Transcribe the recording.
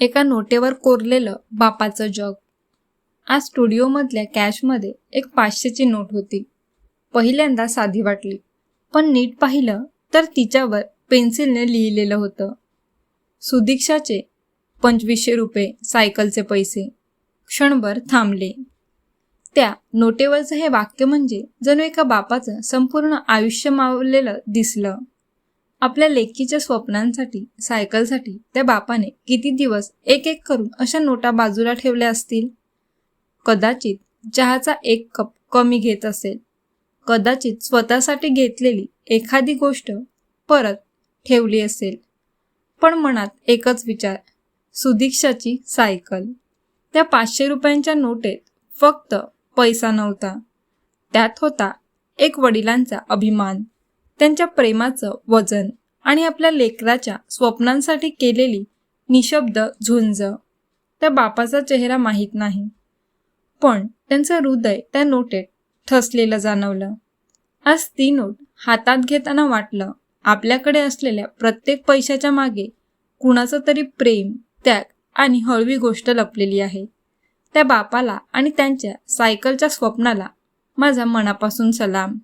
एका नोटेवर कोरलेलं बापाचं जग. आज स्टुडिओमधल्या कॅशमध्ये एक पाचशेची नोट होती. पहिल्यांदा साधी वाटली. पण नीट पाहिलं तर तिच्यावर पेन्सिलने लिहिलेलं होतं. सुदीक्षाचे पंचवीसशे रुपये सायकलचे पैसे. क्षणभर थांबले. त्या नोटेवरचं हे वाक्य म्हणजे जणू एका बापाचं संपूर्ण आयुष्य मावलेलं दिसलं. आपल्या लेकीच्या स्वप्नांसाठी सायकलसाठी त्या बापाने किती दिवस एक एक करून अशा नोटा बाजूला ठेवल्या असतील? कदाचित चहाचा एक कप कमी घेत असेल. कदाचित स्वतःसाठी घेतलेली एखादी गोष्ट परत ठेवली असेल. पण मनात एकच विचार सुदीक्षाची सायकल. त्या पाचशे रुपयांच्या नोटेत फक्त पैसा नव्हता. त्यात होता एक वडिलांचा अभिमान. त्यांच्या प्रेमाचं वजन आणि आपल्या लेकराच्या स्वप्नांसाठी केलेली निशब्द झुंज. त्या बापाचा चेहरा माहीत नाही. पण त्यांचं हृदय त्या नोटेत ठसलेलं जाणवलं. आज ती नोट हातात घेताना वाटलं आपल्याकडे असलेल्या प्रत्येक पैशाच्या मागे कुणाचं तरी प्रेम त्याग आणि हळवी गोष्ट लपलेली आहे. त्या बापाला आणि त्यांच्या सायकलच्या स्वप्नाला माझा मनापासून सलाम.